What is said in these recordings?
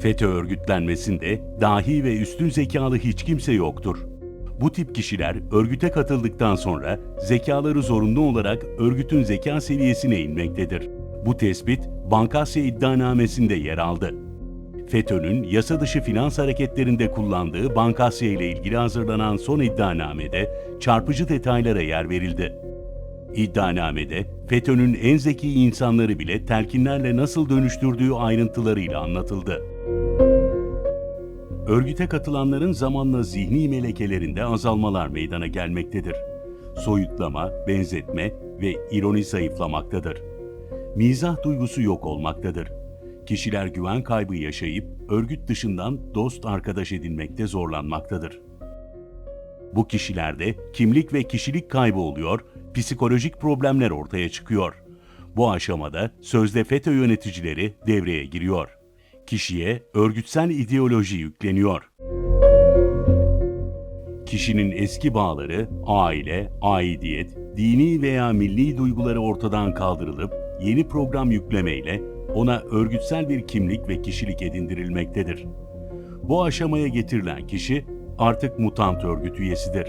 FETÖ örgütlenmesinde dahi ve üstün zekalı hiç kimse yoktur. Bu tip kişiler örgüte katıldıktan sonra zekaları zorunlu olarak örgütün zeka seviyesine inmektedir. Bu tespit Bankasya iddianamesinde yer aldı. FETÖ'nün yasa dışı finans hareketlerinde kullandığı Bankasya ile ilgili hazırlanan son iddianamede çarpıcı detaylara yer verildi. İddianamede FETÖ'nün en zeki insanları bile telkinlerle nasıl dönüştürdüğü ayrıntılarıyla anlatıldı. Örgüte katılanların zamanla zihni melekelerinde azalmalar meydana gelmektedir. Soyutlama, benzetme ve ironi zayıflamaktadır. Mizah duygusu yok olmaktadır. Kişiler güven kaybı yaşayıp örgüt dışından dost arkadaş edinmekte zorlanmaktadır. Bu kişilerde kimlik ve kişilik kaybı oluyor, psikolojik problemler ortaya çıkıyor. Bu aşamada sözde FETÖ yöneticileri devreye giriyor. Kişiye örgütsel ideoloji yükleniyor. Kişinin eski bağları, aile, aidiyet, dini veya milli duyguları ortadan kaldırılıp yeni program yüklemeyle ona örgütsel bir kimlik ve kişilik edindirilmektedir. Bu aşamaya getirilen kişi artık mutant örgüt üyesidir.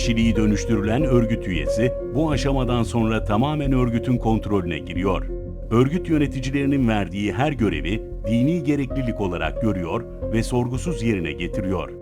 Kişiliği dönüştürülen örgüt üyesi bu aşamadan sonra tamamen örgütün kontrolüne giriyor. Örgüt yöneticilerinin verdiği her görevi dini gereklilik olarak görüyor ve sorgusuz yerine getiriyor.